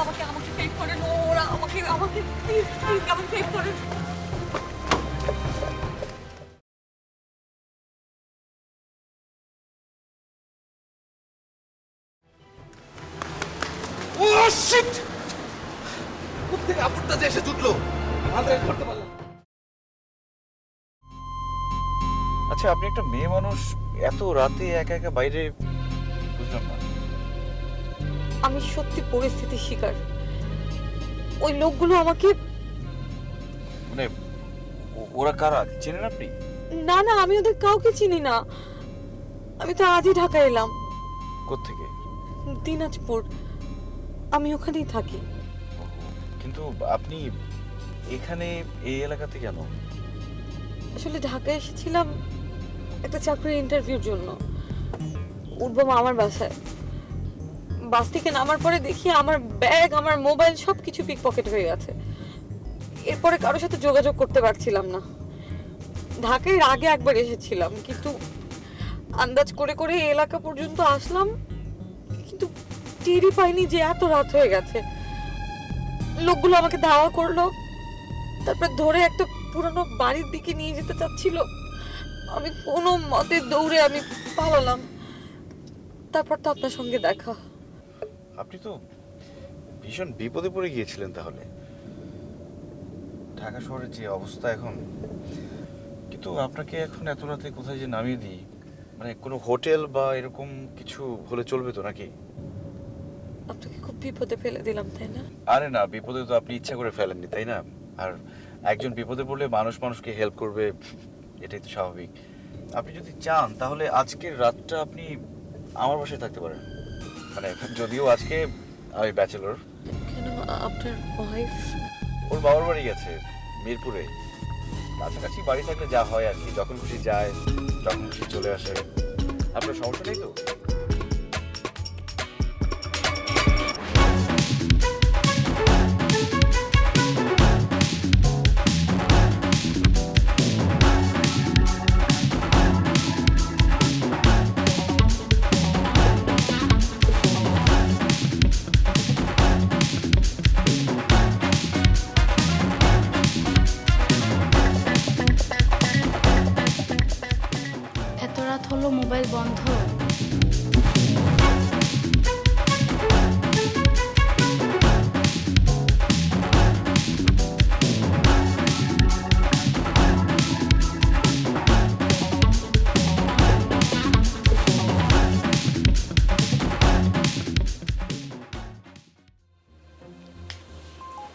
আমাকে আমাকে সেভ করেন ওরা আমাকে আমাকে প্লিজ প্লিজ আমাকে সেভ করেন যে এসে জুটলো? পারলাম আচ্ছা আপনি একটা মেয়ে মানুষ এত রাতে একা একা বাইরে বুঝলাম না। আমি সত্যি পরিস্থিতির শিকার। ওই লোকগুলো আমাকে মানে ওরা কারা? চেনেন আপনি? না না আমি ওদের কাউকে চিনি না। আমি তো আজই ঢাকা এলাম। কোত্থেকে? দিনাজপুর। আমি ওখানেই থাকি। কিন্তু আপনি এখানে এই এলাকাতে কেন? আসলে ঢাকায় এসেছিলাম একটা চাকরির ইন্টারভিউর জন্য। উঠবো আমার বাসায়। বাস থেকে নামার পরে দেখি আমার ব্যাগ, আমার মোবাইল সব কিছু পিক পকেট হয়ে গেছে। এরপরে কারোর সাথে যোগাযোগ করতে পারছিলাম না। ঢাকায় আগে একবার এসেছিলাম, কিন্তু আন্দাজ করে করে এলাকা পর্যন্ত আসলাম, কিন্তু টেরই পাইনি যে এত রাত হয়ে গেছে। লোকগুলো আমাকে ধাওয়া করল, তারপর ধরে একটা পুরনো বাড়ির দিকে নিয়ে যেতে চাচ্ছিল। আমি কোনো মতে দৌড়ে আমি পালালাম। তারপর তো আপনার সঙ্গে দেখা। আপনি তো ভীষণ বিপদে পড়ে গিয়েছিলেন তাহলে। ঢাকা শহরের যে অবস্থা এখন কিন্তু আপনাকে এখন এত রাতে কোথায় যে নামিয়ে দিই? মানে কোনো হোটেল বা এরকম কিছু হলে চলবে তো নাকি? আপনাকে খুব বিপদে ফেলে দিলাম তাই না? আরে না বিপদে তো আপনি ইচ্ছা করে ফেলেননি তাই না? আর একজন বিপদে পড়লে মানুষ মানুষকে হেল্প করবে এটাই তো স্বাভাবিক। আপনি যদি চান তাহলে আজকের রাতটা আপনি আমার বাসায় থাকতে পারেন। মানে যদিও আজকে আমি ব্যাচেলর কেন? আপনার ওয়াইফ ওর বাবার বাড়ি গেছে মিরপুরে। কাছাকাছি বাড়ি থাকলে যা হয় আর কি যখন খুশি যায় যখন খুশি চলে আসে। আপনার সমস্যা নেই তো? বন্ধ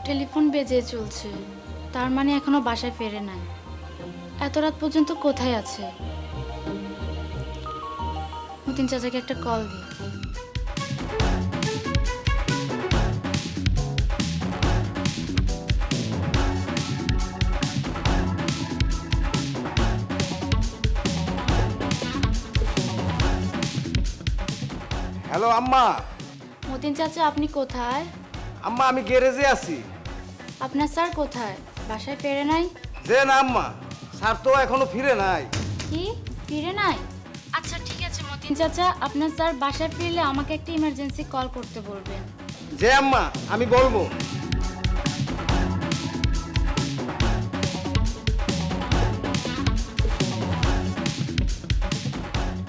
টেলিফোন বেজে চলছে। তার মানে এখনও বাসায় ফেরে নাই। এত রাত পর্যন্ত কোথায় আছে? মতিন চাচাকে একটা কল দিই। হ্যালো আম্মা। মতিন চাচা আপনি কোথায়? আম্মা আমি গ্যারেজে আছি। আপনার স্যার কোথায়? বাসায় ফেরে নাই? যে না আম্মা স্যার তো এখনও ফিরে নাই। কি? ফিরে নাই? চাচা আপনার স্যার বাসায় ফিরলে আমাকে একটা ইমার্জেন্সি কল করতে বলবেন। যে আম্মা আমি বলব।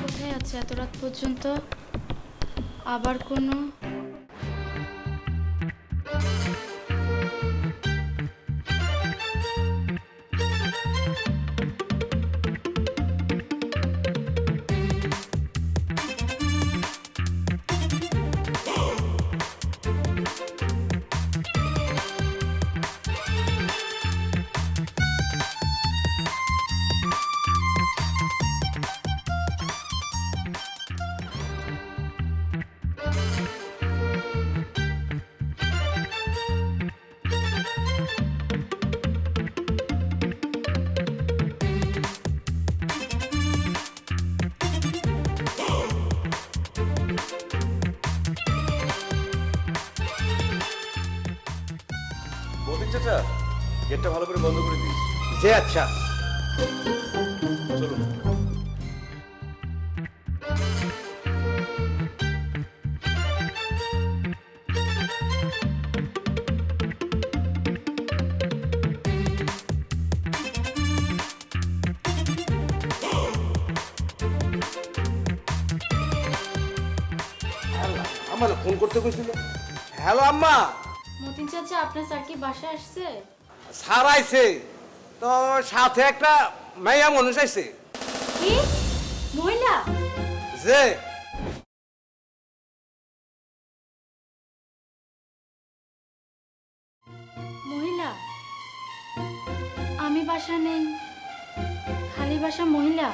কোথায় আছে এত রাত পর্যন্ত? আবার কোনো মতিন চাচা গেটটা ভালো করে বন্ধ করে দিন। যে আচ্ছা। চলুন। আমার ফোন করতে কইছিল। হ্যালো আম্মা। মতিন চাচা আপনার স্যার কি বাসায় আসছে? স্যার আইছে। তো সাথে একটা মাইয়া মানুষ আইছে। কি? মহিলা? যে। মহিলা? আমি বাসা নেই। খালি বাসা মহিলা?